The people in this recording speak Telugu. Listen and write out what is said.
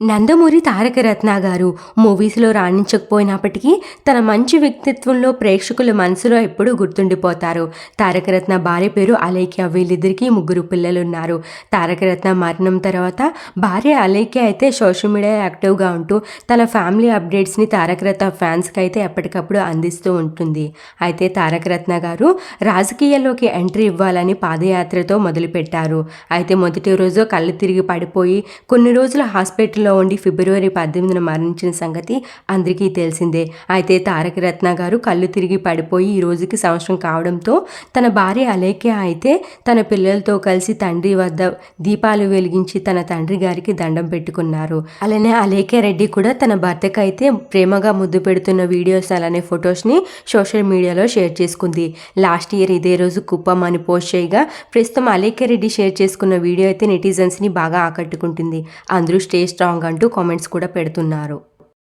నందమూరి తారక రత్న గారు మూవీస్లో రాణించకపోయినప్పటికీ తన మంచి వ్యక్తిత్వంలో ప్రేక్షకుల మనసులో ఎప్పుడూ గుర్తుండిపోతారు. తారక రత్న భార్య పేరు అలేఖ్య. వీళ్ళిద్దరికీ ముగ్గురు పిల్లలు ఉన్నారు తారక రత్న మరణం తర్వాత భార్య అలేఖ్య అయితే సోషల్ మీడియా యాక్టివ్గా ఉంటూ తన ఫ్యామిలీ అప్డేట్స్ని తారక రత్న ఫ్యాన్స్కి అయితే ఎప్పటికప్పుడు అందిస్తూ ఉంటుంది. అయితే తారక రత్న గారు రాజకీయాల్లోకి ఎంట్రీ ఇవ్వాలని పాదయాత్రతో మొదలుపెట్టారు. అయితే మొదటి రోజు కళ్ళు తిరిగి పడిపోయి కొన్ని రోజులు హాస్పిటల్లో ఉండి ఫిబ్రవరి పద్దెనిమిదిన మరణించిన సంగతి అందరికీ తెలిసిందే. అయితే తారక రత్న గారు కళ్ళు తిరిగి పడిపోయి ఈ రోజుకి సంవత్సరం కావడంతో తన భార్య అలేఖ్య అయితే తన పిల్లలతో కలిసి తండ్రి వద్ద దీపాలు వెలిగించి తన తండ్రి గారికి దండం పెట్టుకున్నారు. అలానే అలేఖ్య రెడ్డి కూడా తన భర్తకు అయితే ప్రేమగా ముద్దు పెడుతున్న వీడియోస్ అలానే ఫొటోస్ని సోషల్ మీడియాలో షేర్ చేసుకుంది. లాస్ట్ ఇయర్ ఇదే రోజు కుప్పం అని పోస్ట్ చేయగా ప్రస్తుతం అలేఖ్య రెడ్డి షేర్ చేసుకున్న వీడియో అయితే నెటిజన్స్ని బాగా ఆకట్టుకుంటుంది. అందరూ స్టే స్ట్రాంగ్ అంటూ కామెంట్స్ కూడా పెడుతున్నారు.